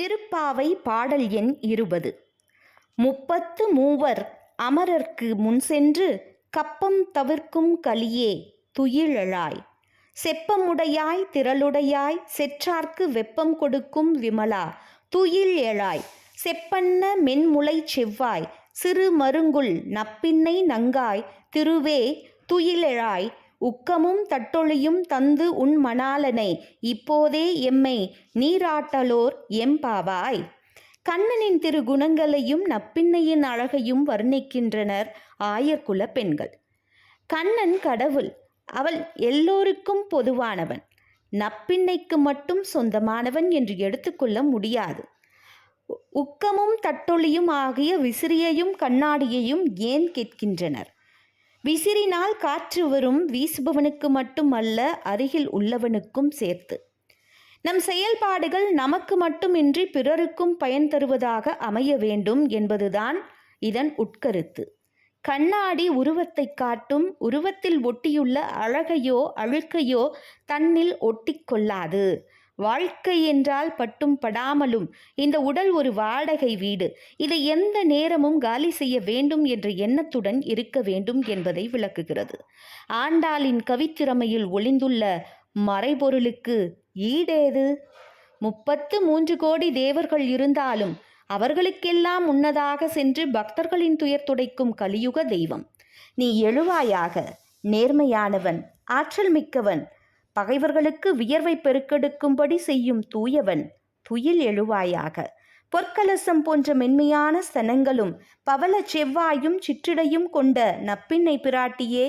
திருப்பாவை பாடல் எண் இருபது. முப்பத்து மூவர் அமரர்க்கு முன் சென்று கப்பம் தவிர்க்கும் கலியே துயிலழாய். செப்பமுடையாய் திரளுடையாய் செற்றார்க்கு வெப்பம் கொடுக்கும் விமலா துயில் எழாய் செப்பன்ன மென்முளை செவ்வாய் சிறு மருங்குல் நப்பின்னை நங்காய் திருவே துயிலெழாய். உக்கமும் தட்டொழியும் தந்து உன் மணாலனை இப்போதே எம்மை நீராட்டலோர் எம்பாவாய். கண்ணனின் திரு குணங்களையும் நப்பின்னையின் அழகையும் வர்ணிக்கின்றனர் ஆயர்குல பெண்கள். கண்ணன் கடவுள் அவள் எல்லோருக்கும் பொதுவானவன். நப்பின்னைக்கு மட்டும் சொந்தமானவன் என்று எடுத்துக்கொள்ள முடியாது. உக்கமும் தட்டொழியும் ஆகிய விசிறியையும் கண்ணாடியையும் ஏன் கேட்கின்றனர்? விசிறினால் காற்று வரும் வீசுபவனுக்கு மட்டுமல்ல அருகில் உள்ளவனுக்கும் சேர்த்து. நம் செயல்பாடுகள் நமக்கு மட்டுமின்றி பிறருக்கும் பயன் தருவதாக அமைய வேண்டும் என்பதுதான் இதன் உட்கருத்து. கண்ணாடி உருவத்தை காட்டும் உருவத்தில் ஒட்டியுள்ள அழகையோ அழுக்கையோ தன்னில் ஒட்டிக்கொள்ளாது வாழ்க்கை என்றால் பட்டும் படாமலும் இந்த உடல் ஒரு வாடகை வீடு. இதை எந்த நேரமும் காலி செய்ய வேண்டும் என்ற எண்ணத்துடன் இருக்க வேண்டும் என்பதை விளக்குகிறது. ஆண்டாளின் கவித்திறமையில் ஒளிந்துள்ள மறைபொருளுக்கு ஈடேது? முப்பத்து மூன்று கோடி தேவர்கள் இருந்தாலும் அவர்களுக்கெல்லாம் முன்னதாக சென்று பக்தர்களின் துயர் துடைக்கும் கலியுக தெய்வம். நீ எழுவாயாக நேர்மையானவன் ஆற்றல் மிக்கவன் பகைவர்களுக்கு வியர்வை பெருக்கெடுக்கும்படி செய்யும் தூயவன் துயில் எழுவாயாக. பொற்கலசம் போன்ற மென்மையான ஸ்தனங்களும் பவள செவ்வாயும் சிற்றிடையும் கொண்ட நப்பின்னை பிராட்டியே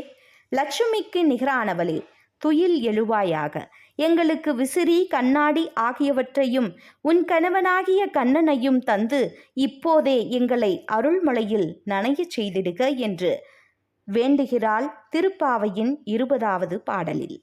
லட்சுமிக்கு நிகரானவளே துயில் எழுவாயாக. எங்களுக்கு விசிறி கண்ணாடி ஆகியவற்றையும் உன் கணவனாகிய கண்ணனையும் தந்து இப்போதே எங்களை அருள்மலையில் நனையச் செய்திடுக என்று வேண்டுகிறாள் திருப்பாவையின் இருபதாவது பாடலில்.